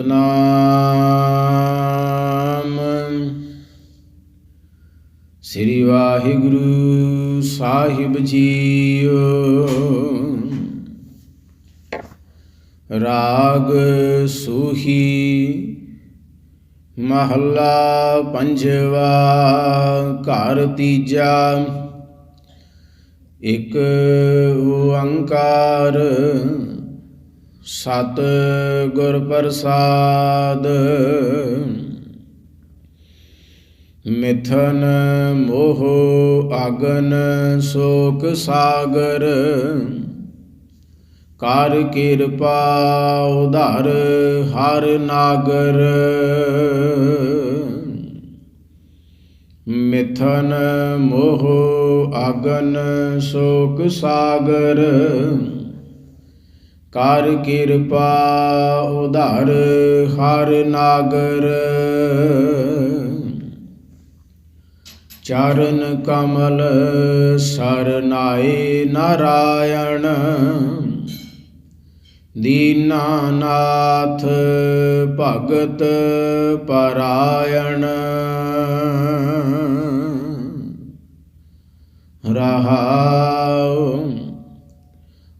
ਸਤਨਾਮ। ਸ੍ਰੀ ਵਾਹਿਗੁਰੂ ਸਾਹਿਬ ਜੀਓ। ਰਾਗ ਸੂਹੀ ਮਹੱਲਾ ਪੰਜਵਾ ਘਰ ਤੀਜਾ। ਇੱਕ ਓੰਕਾਰ ਸਤ ਗੁਰ ਪ੍ਰਸਾਦ। ਮਿਥਨ ਮੋਹ ਅਗਨ ਸੋਕ ਸਾਗਰ। ਕਰ ਕਿਰਪਾ ਉਧਾਰ ਹਰ ਨਾਗਰ। ਮਿਥਨ ਮੋਹ ਅਗਨ ਸੋਕ ਸਾਗਰ। ਕਰ ਕਿਰਪਾ ਉਧਾਰ ਹਰ ਨਾਗਰ। ਚਰਨ ਕਮਲ ਸਰਨਾਏ ਨਾਰਾਇਣ। ਦੀਨਾਨਾਥ ਭਗਤ ਪਰਾਇਣ। ਰਹਾਉ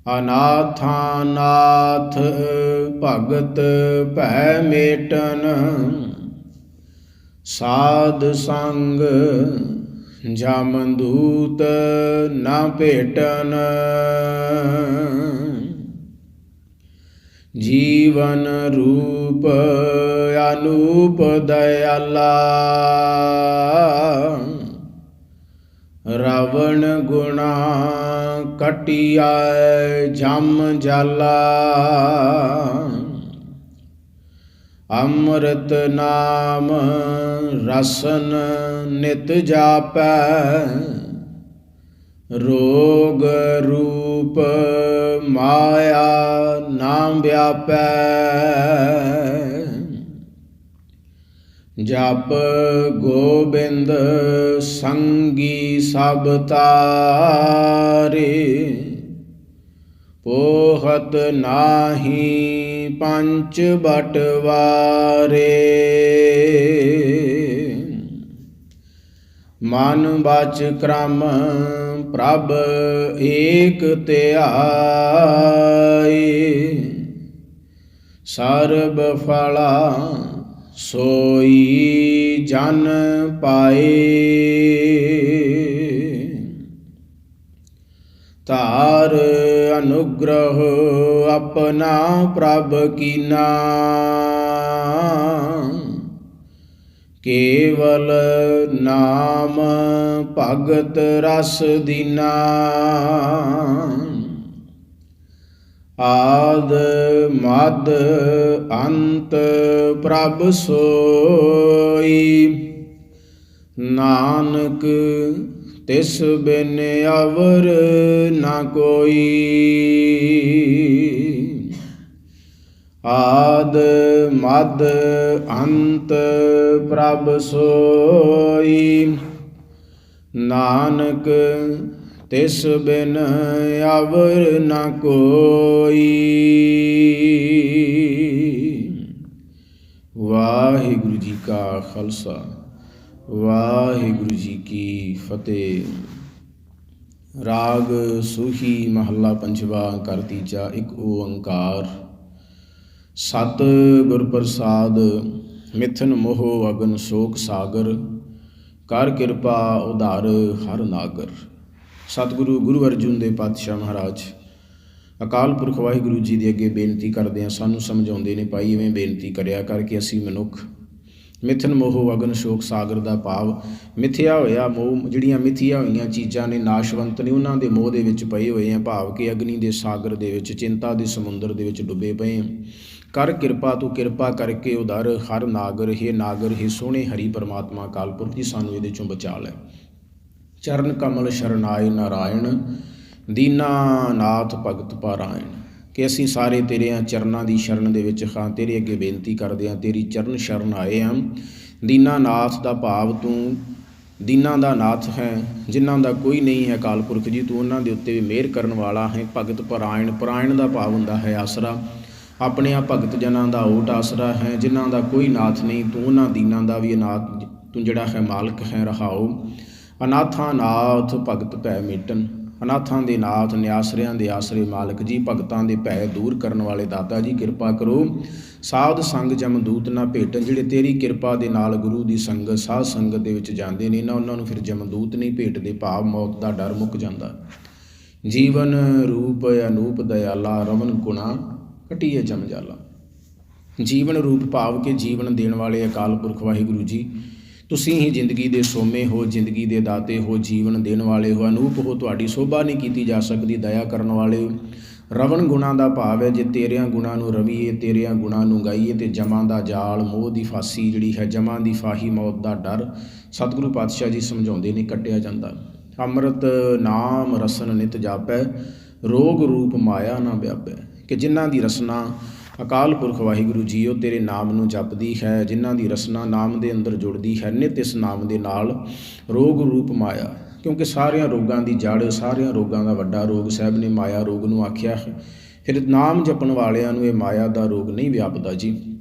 ਅਨਾਥਾਨਾਥ ਭਗਤ ਭੈ ਮੇਟਨ ਸਾਧ ਸੰਗ ਜਮ ਦੂਤ ਨਾ ਭੇਟਨ। ਜੀਵਨ ਰੂਪ ਅਨੂਪ ਦਇਆਲਾ। ਰਵਣ ਗੁਣਾ ਕਟਿਆ ਜਮ ਜਾਲਾ। ਅੰਮ੍ਰਿਤ ਨਾਮ ਰਸਨ ਨਿਤ ਜਾਪੈ। ਰੋਗ ਰੂਪ ਮਾਇਆ ਨਾਮ ਵਿਆਪੈ। ਜਪ ਗੋਬਿੰਦ ਸੰਗੀ ਸਭ ਤਾਰੇ, ਪੋਹਤ ਨਾਹੀ ਪੰਚ ਬਟਵਾਰੇ ਮਨ ਬਚ ਕ੍ਰਮ ਪ੍ਰਭ ਏਕ ਧਿਆਏ, ਸਰਬ ਫਲਾ ਸੋਈ ਜਨ ਪਾਏ। ਤਾਰ ਅਨੁਗ੍ਰਹ ਆਪਣਾ ਪ੍ਰਭ ਕੀਨਾ। ਕੇਵਲ ਨਾਮ ਭਗਤ ਰਸ ਦੀਨਾ। ਆਦ ਮਦ ਅੰਤ ਪ੍ਰਭ ਸੋਈ। ਨਾਨਕ ਤਿਸ ਬਿਨ ਅਵਰ ਨਾ ਕੋਈ। ਆਦ ਮਦ ਅੰਤ ਪ੍ਰਭ ਸੋਈ। ਨਾਨਕ ਤਿਸ ਬਿਨ ਅਵਰ ਨ ਕੋਈ। ਵਾਹਿਗੁਰੂ ਜੀ ਕਾ ਖਾਲਸਾ, ਵਾਹਿਗੁਰੂ ਜੀ ਕੀ ਫਤਿਹ। ਰਾਗ ਸੂਹੀ ਮਹੱਲਾ ਪੰਜਵਾ ਕਰ ਤੀਜਾ, ਇੱਕ ਓੰਕਾਰ। ਸਤ ਗੁਰ ਪ੍ਰਸਾਦ, ਮਿਥਨ ਮੋਹ ਅਗਨ ਸ਼ੋਕ ਸਾਗਰ। ਕਰ ਕਿਰਪਾ ਉਧਾਰ ਹਰ ਨਾਗਰ। ਸਤਿਗੁਰੂ ਗੁਰੂ ਅਰਜੁਨ ਦੇ ਪਾਤਸ਼ਾਹ ਮਹਾਰਾਜ, ਅਕਾਲ ਪੁਰਖ ਵਾਹਿਗੁਰੂ ਜੀ ਦੇ ਅੱਗੇ ਬੇਨਤੀ ਕਰਦੇ ਆ ਸਾਨੂੰ ਸਮਝਾਉਂਦੇ ਨੇ, ਭਾਈ, ਇਵੇਂ ਬੇਨਤੀ ਕਰਿਆ ਕਰਕੇ ਅਸੀਂ ਮਨੁੱਖ ਮਿਥਨ, ਮੋਹ, ਅਗਨ, ਸ਼ੋਕ, ਸਾਗਰ ਦਾ ਭਾਵ ਮਿਥਿਆ ਹੋਇਆ, ਮੋਹ ਜਿਹੜੀਆਂ ਮਿਥੀਆਂ ਹੋਈਆਂ ਚੀਜ਼ਾਂ ਨੇ, ਨਾਸ਼ਵੰਤ ਨੇ, ਉਹਨਾਂ ਦੇ ਮੋਹ ਦੇ ਵਿੱਚ ਪਏ ਹੋਏ ਆ ਭਾਵ ਕਿ ਅਗਨੀ ਦੇ ਸਾਗਰ ਦੇ ਵਿੱਚ, ਚਿੰਤਾ ਦੇ ਸਮੁੰਦਰ ਦੇ ਵਿੱਚ ਡੁੱਬੇ ਪਏ ਆ ਕਰ ਕਿਰਪਾ, ਤੂੰ ਕਿਰਪਾ ਕਰਕੇ ਉਧਰ ਹਰ ਨਾਗਰ, ਹੈ ਨਾਗਰ, ਹੈ ਸੋਹਣੇ ਹਰੀ ਪਰਮਾਤਮਾ ਕਾਲਪੁਰਖ ਜੀ, ਸਾਨੂੰ ਇਹਦੇ ਚੋਂ ਬਚਾ ਲੈ। ਚਰਨ ਕਮਲ ਸ਼ਰਨਾਏ ਨਾਰਾਇਣ, ਦੀਨਾ ਨਾਥ ਭਗਤ ਪਾਰਾਇਣ। ਕਿ ਅਸੀਂ ਸਾਰੇ ਤੇਰੇ ਚਰਨਾਂ ਦੀ ਸ਼ਰਨ ਦੇ ਵਿੱਚ ਹਾਂ ਤੇਰੇ ਅੱਗੇ ਬੇਨਤੀ ਕਰਦੇ ਹਾਂ ਤੇਰੀ ਚਰਨ ਸ਼ਰਨ ਆਏ ਹਾਂ ਦੀਨਾ ਨਾਥ ਦਾ ਭਾਵ ਤੂੰ ਦੀਨਾ ਦਾ ਨਾਥ ਹੈ, ਜਿਨ੍ਹਾਂ ਦਾ ਕੋਈ ਨਹੀਂ ਹੈ ਅਕਾਲ ਪੁਰਖ ਜੀ, ਤੂੰ ਉਹਨਾਂ ਦੇ ਉੱਤੇ ਵੀ ਮਿਹਰ ਕਰਨ ਵਾਲਾ ਹੈ। ਭਗਤ ਪਰਾਇਣ ਪਰਾਇਣ ਦਾ ਭਾਵ ਹੁੰਦਾ ਹੈ ਆਸਰਾ। ਆਪਣੇ ਆ ਭਗਤ ਜਨਾਂ ਦਾ ਓਟ ਆਸਰਾ ਹੈ, ਜਿਨ੍ਹਾਂ ਦਾ ਕੋਈ ਨਾਥ ਨਹੀਂ, ਤੂੰ ਉਹਨਾਂ ਦੀਨਾਂ ਦਾ ਵੀ ਅਨਾਥ, ਤੂੰ ਜਿਹੜਾ ਹੈ ਮਾਲਕ ਹੈ, ਰਹਾਓ। ਅਨਾਥਾਂ ਨਾਥ ਭਗਤ ਭੈ ਮੇਟਨ, ਅਨਾਥਾਂ ਦੇ ਨਾਥ, ਨਿਆਸਰਿਆਂ ਦੇ ਆਸਰੇ ਮਾਲਕ ਜੀ, ਭਗਤਾਂ ਦੇ ਭੈ ਦੂਰ ਕਰਨ ਵਾਲੇ ਦਾਤਾ ਜੀ, ਕਿਰਪਾ ਕਰੋ। ਸਾਧ ਸੰਗ ਜਮਦੂਤ ਨਾ ਭੇਟਣ, ਜਿਹੜੇ ਤੇਰੀ ਕਿਰਪਾ ਦੇ ਨਾਲ ਗੁਰੂ ਦੀ ਸੰਗਤ ਸਾਧ ਸੰਗਤ ਦੇ ਵਿੱਚ ਜਾਂਦੇ ਨੇ, ਨਾ ਉਹਨਾਂ ਨੂੰ ਫਿਰ ਜਮਦੂਤ ਨਹੀਂ ਭੇਟਦੇ, ਭਾਵ ਮੌਤ ਦਾ ਡਰ ਮੁੱਕ ਜਾਂਦਾ। ਜੀਵਨ ਰੂਪ ਅਨੂਪ ਦਇਆਲਾ, ਰਮਨ ਗੁਣਾ ਕਟੀਏ ਜਮ ਜਾਲਾ। ਜੀਵਨ ਰੂਪ ਭਾਵ ਕੇ ਜੀਵਨ ਦੇਣ ਵਾਲੇ ਅਕਾਲ ਪੁਰਖ ਵਾਹਿਗੁਰੂ ਜੀ ਤੁਸੀਂ ਹੀ ਜ਼ਿੰਦਗੀ ਦੇ ਸੋਮੇ ਹੋ, ਜ਼ਿੰਦਗੀ ਦੇ ਦਾਤੇ ਹੋ, ਜੀਵਨ ਦੇਣ ਵਾਲੇ ਹੋ, ਅਨੂਪ ਹੋ, ਤੁਹਾਡੀ ਸੋਭਾ ਨਹੀਂ ਕੀਤੀ ਜਾ ਸਕਦੀ, ਦਇਆ ਕਰਨ ਵਾਲੇ ਹੋ। ਰਵਣ ਗੁਣਾ ਦਾ ਭਾਵ ਹੈ, ਜੇ ਤੇਰਿਆਂ ਗੁਣਾ ਨੂੰ ਰਵੀਏ, ਤੇਰਿਆਂ ਗੁਣਾ ਨੂੰ ਗਾਈਏ, ਤੇ ਜਮਾਂ ਦਾ ਜਾਲ, ਮੋਹ ਦੀ ਫਾਸੀ ਜਿਹੜੀ ਹੈ, ਜਮਾਂ ਦੀ ਫਾਹੀ, ਮੌਤ ਦਾ ਡਰ ਸਤਿਗੁਰੂ ਪਾਤਸ਼ਾਹ ਜੀ ਸਮਝਾਉਂਦੇ ਨੇ, ਕੱਟਿਆ ਜਾਂਦਾ। ਅੰਮ੍ਰਿਤ ਨਾਮ ਰਸਨ ਨਿਤ ਜਾਪੈ, ਰੋਗ ਰੂਪ ਮਾਇਆ ਨਾ ਵਿਆਪੈ। ਕਿ ਜਿਨ੍ਹਾਂ ਦੀ ਰਸਨਾ ਅਕਾਲ ਪੁਰਖ ਵਾਹਿਗੁਰੂ ਜੀ ਉਹ ਤੇਰੇ ਨਾਮ ਨੂੰ ਜਪਦੀ ਹੈ, ਜਿਨ੍ਹਾਂ ਦੀ ਰਸਨਾ ਨਾਮ ਦੇ ਅੰਦਰ ਜੁੜਦੀ ਹੈ, ਨਿਤ ਇਸ ਨਾਮ ਦੇ ਨਾਲ ਰੋਗ ਰੂਪ ਮਾਇਆ। ਕਿਉਂਕਿ ਸਾਰਿਆਂ ਰੋਗਾਂ ਦੀ ਜੜ ਸਾਰਿਆਂ ਰੋਗਾਂ ਦਾ ਵੱਡਾ ਰੋਗ, ਸਾਹਿਬ ਨੇ ਮਾਇਆ ਰੋਗ ਨੂੰ ਆਖਿਆ ਹੈ। ਫਿਰ ਨਾਮ ਜਪਣ ਵਾਲਿਆਂ ਨੂੰ ਇਹ ਮਾਇਆ ਦਾ ਰੋਗ ਨਹੀਂ ਵਿਆਪਦਾ ਜੀ।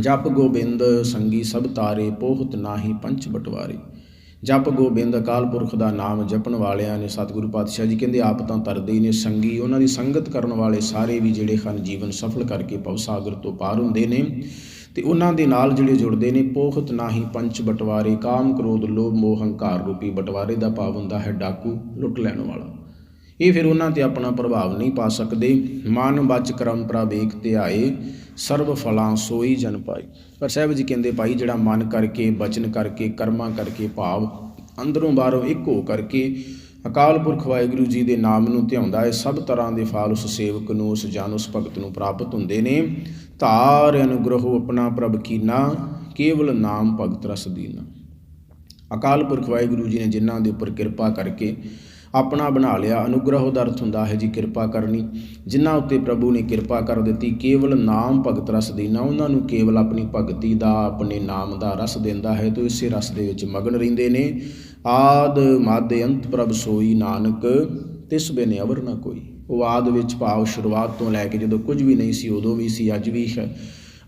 ਜਪ ਗੋਬਿੰਦ ਸੰਗੀ ਸਭ ਤਾਰੇ, ਪੋਹਤ ਨਾਹੀ ਪੰਚ ਬਟਵਾਰੇ। ਜਪ ਗੋਬਿੰਦ ਅਕਾਲ ਪੁਰਖ ਦਾ ਨਾਮ ਜਪਣ ਵਾਲਿਆਂ ਨੇ ਸਤਿਗੁਰੂ ਪਾਤਸ਼ਾਹ ਜੀ ਕਹਿੰਦੇ, ਆਪ ਤਾਂ ਤਰਦੇ ਹੀ ਨੇ ਸੰਗੀ। ਉਹਨਾਂ ਦੀ ਸੰਗਤ ਕਰਨ ਵਾਲੇ ਸਾਰੇ ਵੀ ਜਿਹੜੇ ਹਨ, ਜੀਵਨ ਸਫਲ ਕਰਕੇ ਭਵ ਸਾਗਰ ਤੋਂ ਪਾਰ ਹੁੰਦੇ ਨੇ। ਤੇ ਉਹਨਾਂ ਦੇ ਨਾਲ ਜਿਹੜੇ ਜੁੜਦੇ ਨੇ, ਪੋਖਤ ਨਾਹੀ ਪੰਚ ਬਟਵਾਰੇ, ਕਾਮ ਕ੍ਰੋਧ, ਲੋਭ, ਮੋਹ, ਹੰਕਾਰ ਰੂਪੀ ਬਟਵਾਰੇ ਦਾ ਭਾਵ ਹੁੰਦਾ ਹੈ ਡਾਕੂ ਲੁੱਟ ਲੈਣ ਵਾਲਾ। ਇਹ ਫਿਰ ਉਹਨਾਂ ਤੇ ਆਪਣਾ ਪ੍ਰਭਾਵ ਨਹੀਂ ਪਾ ਸਕਦੇ। ਮਨ ਬਚ ਕਰਮ ਪ੍ਰਵੇਕ ਤੇ ਆਏ। ਸਰਬ ਫਲਾਂ ਸੋਈ ਜਨ ਪਾਈ। ਪਰ ਸਾਹਿਬ ਜੀ ਕਹਿੰਦੇ ਭਾਈ, ਜਿਹੜਾ ਮਨ ਕਰਕੇ, ਬਚਨ ਕਰਕੇ, ਕਰਮਾਂ ਕਰਕੇ ਭਾਵ ਅੰਦਰੋਂ ਬਾਹਰੋਂ ਇੱਕ ਹੋ ਕਰਕੇ ਅਕਾਲ ਪੁਰਖ ਵਾਹਿਗੁਰੂ ਜੀ ਦੇ ਨਾਮ ਨੂੰ ਧਿਆਉਂਦਾ ਹੈ, ਸਭ ਤਰ੍ਹਾਂ ਦੇ ਫਲ ਉਸ ਸੇਵਕ ਨੂੰ, ਉਸ ਜਨ, ਉਸ ਭਗਤ ਨੂੰ ਪ੍ਰਾਪਤ ਹੁੰਦੇ ਨੇ। ਧਾਰ ਅਨੁਗ੍ਰਹੋ ਆਪਣਾ ਪ੍ਰਭ ਕੀਨਾ, ਕੇਵਲ ਨਾਮ ਭਗਤ ਰਸ ਦੀਨਾ। ਅਕਾਲ ਪੁਰਖ ਵਾਹਿਗੁਰੂ ਜੀ ਨੇ ਜਿਨ੍ਹਾਂ ਦੇ ਉੱਪਰ ਕਿਰਪਾ ਕਰਕੇ ਆਪਣਾ ਬਣਾ ਲਿਆ। ਅਨੁਗ੍ਰਹ ਦਾ ਅਰਥ ਹੁੰਦਾ ਹੈ ਜੀ ਕਿਰਪਾ ਕਰਨੀ। ਜਿਨ੍ਹਾਂ ਉੱਤੇ ਪ੍ਰਭੂ ਨੇ ਕਿਰਪਾ ਕਰ ਦਿੱਤੀ, ਕੇਵਲ ਨਾਮ ਭਗਤ ਰਸ ਦੇਣਾ ਉਹਨਾਂ ਨੂੰ ਕੇਵਲ ਆਪਣੀ ਭਗਤੀ ਦਾ, ਆਪਣੇ ਨਾਮ ਦਾ ਰਸ ਦਿੰਦਾ ਹੈ। ਤੇ ਇਸੇ ਰਸ ਦੇ ਵਿੱਚ ਮਗਨ ਰਹਿੰਦੇ ਨੇ। ਆਦ ਮਦ ਅੰਤ ਪ੍ਰਭ ਸੋਈ ਨਾਨਕ, ਤਿਸ ਬਿਨ ਅਵਰ ਨਾ ਕੋਈ। ਉਹ ਆਦ ਵਿੱਚ ਭਾਵ ਸ਼ੁਰੂਆਤ ਤੋਂ ਲੈ ਕੇ ਜਦੋਂ ਕੁਝ ਵੀ ਨਹੀਂ ਸੀ, ਉਦੋਂ ਵੀ ਸੀ, ਅੱਜ ਵੀ ਹੈ।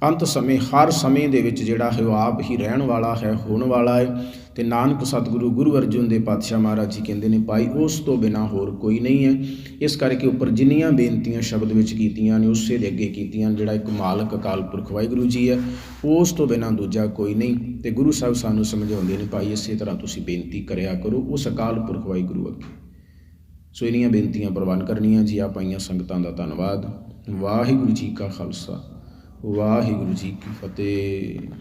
ਅੰਤ ਸਮੇਂ ਹਰ ਸਮੇਂ ਦੇ ਵਿੱਚ ਜਿਹੜਾ ਹੈ ਉਹ ਆਪ ਹੀ ਰਹਿਣ ਵਾਲਾ ਹੈ, ਹੋਣ ਵਾਲਾ ਹੈ ਤੇ ਨਾਨਕ ਸਤਿਗੁਰੂ ਗੁਰੂ ਅਰਜਨ ਦੇ ਪਾਤਸ਼ਾਹ ਮਹਾਰਾਜ ਜੀ ਕਹਿੰਦੇ ਨੇ, ਭਾਈ, ਉਸ ਤੋਂ ਬਿਨਾ ਹੋਰ ਕੋਈ ਨਹੀਂ ਹੈ। ਇਸ ਕਰਕੇ ਉੱਪਰ ਜਿੰਨੀਆਂ ਬੇਨਤੀਆਂ ਸ਼ਬਦ ਵਿੱਚ ਕੀਤੀਆਂ ਨੇ, ਉਸੇ ਦੇ ਅੱਗੇ ਕੀਤੀਆਂ ਜਿਹੜਾ ਇੱਕ ਮਾਲਕ ਅਕਾਲ ਪੁਰਖ ਵਾਹਿਗੁਰੂ ਜੀ ਹੈ, ਉਸ ਤੋਂ ਬਿਨਾ ਦੂਜਾ ਕੋਈ ਨਹੀਂ। ਤੇ ਗੁਰੂ ਸਾਹਿਬ ਸਾਨੂੰ ਸਮਝਾਉਂਦੇ ਨੇ, ਭਾਈ, ਇਸੇ ਤਰ੍ਹਾਂ ਤੁਸੀਂ ਬੇਨਤੀ ਕਰਿਆ ਕਰੋ, ਉਸ ਅਕਾਲ ਪੁਰਖ ਵਾਹਿਗੁਰੂ ਅੱਗੇ। ਸੋ ਇਨੀਆਂ ਬੇਨਤੀਆਂ ਪ੍ਰਵਾਨ ਕਰਨੀਆਂ ਜੀ ਆ ਪਾਈਆਂ ਸੰਗਤਾਂ ਦਾ ਧੰਨਵਾਦ। ਵਾਹਿਗੁਰੂ ਜੀ ਕਾ ਖਾਲਸਾ। ਵਾਹਿਗੁਰੂ ਜੀ ਕੀ ਫਤਿਹ।